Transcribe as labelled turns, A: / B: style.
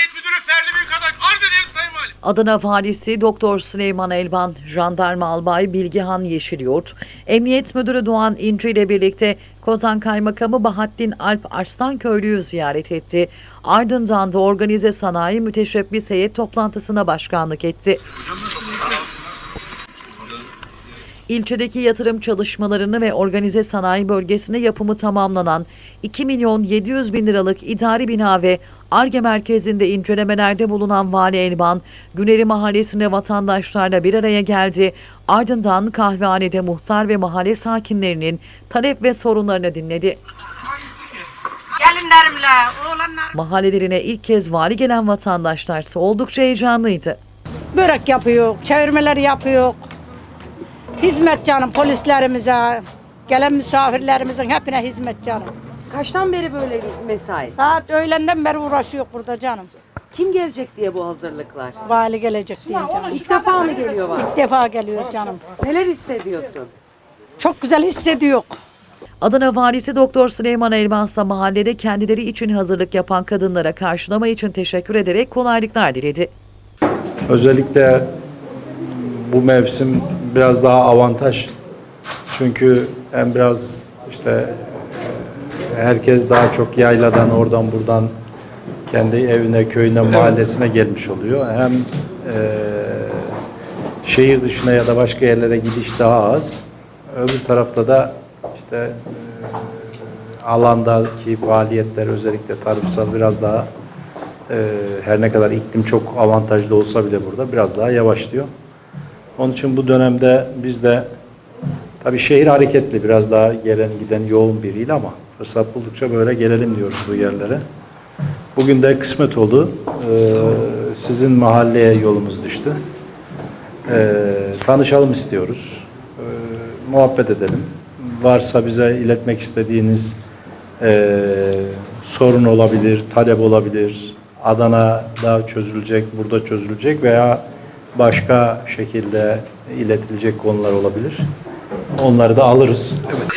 A: Emniyet Müdürü Ferdi Büyükadak arz ederim Sayın Valim.
B: Adana Valisi Doktor Süleyman Elban, Jandarma Albay Bilgihan Yeşilyurt, Emniyet Müdürü Doğan İnci ile birlikte Kozan Kaymakamı Bahattin Alp Arslanköylü'yü ziyaret etti. Ardından da organize sanayi müteşebbis heyet toplantısına başkanlık etti. İlçedeki yatırım çalışmalarını ve organize sanayi bölgesine yapımı tamamlanan 2 milyon 700 bin liralık idari bina ve ARGE merkezinde incelemelerde bulunan Vali Elban, Güneri Mahallesi'nde vatandaşlarla bir araya geldi. Ardından kahvehanede muhtar ve mahalle sakinlerinin talep ve sorunlarını dinledi.
C: Gelinlerimle, oğlanlar.
B: Mahallelerine ilk kez vali gelen vatandaşlarsa oldukça heyecanlıydı.
C: Börek yapıyor, çevirmeleri yapıyor. Hizmet canım polislerimize, gelen misafirlerimizin hepine hizmet canım.
D: Kaçtan beri böyle mesai?
C: Saat öğlenden beri uğraşıyor burada canım.
D: Kim gelecek diye bu hazırlıklar?
C: Vali gelecek diye canım.
D: İlk defa mı geliyor var?
C: İlk defa geliyor canım.
D: Neler hissediyorsun?
C: Çok güzel hissediyor.
B: Adana Valisi Doktor Süleyman Elbas'a mahallede kendileri için hazırlık yapan kadınlara karşılama için teşekkür ederek kolaylıklar diledi.
E: Özellikle bu mevsim biraz daha avantaj. Çünkü hem biraz işte e, herkes daha çok yayladan oradan buradan kendi evine, köyüne, mahallesine gelmiş oluyor. Hem e, şehir dışına ya da başka yerlere gidiş daha az. Öbür tarafta da işte e, alandaki faaliyetler özellikle tarımsal biraz daha e, her ne kadar iklim çok avantajlı olsa bile burada biraz daha yavaşlıyor. Onun için bu dönemde biz de tabii şehir hareketli biraz daha gelen giden yoğun bir il ama fırsat buldukça böyle gelelim diyoruz bu yerlere. Bugün de kısmet oldu. Ee, sizin mahalleye yolumuz düştü. Ee, tanışalım istiyoruz. Ee, muhabbet edelim. Varsa bize iletmek istediğiniz e, sorun olabilir, talep olabilir. Adana'da çözülecek, burada çözülecek veya başka şekilde iletilecek konular olabilir. Onları da alırız.
A: Evet,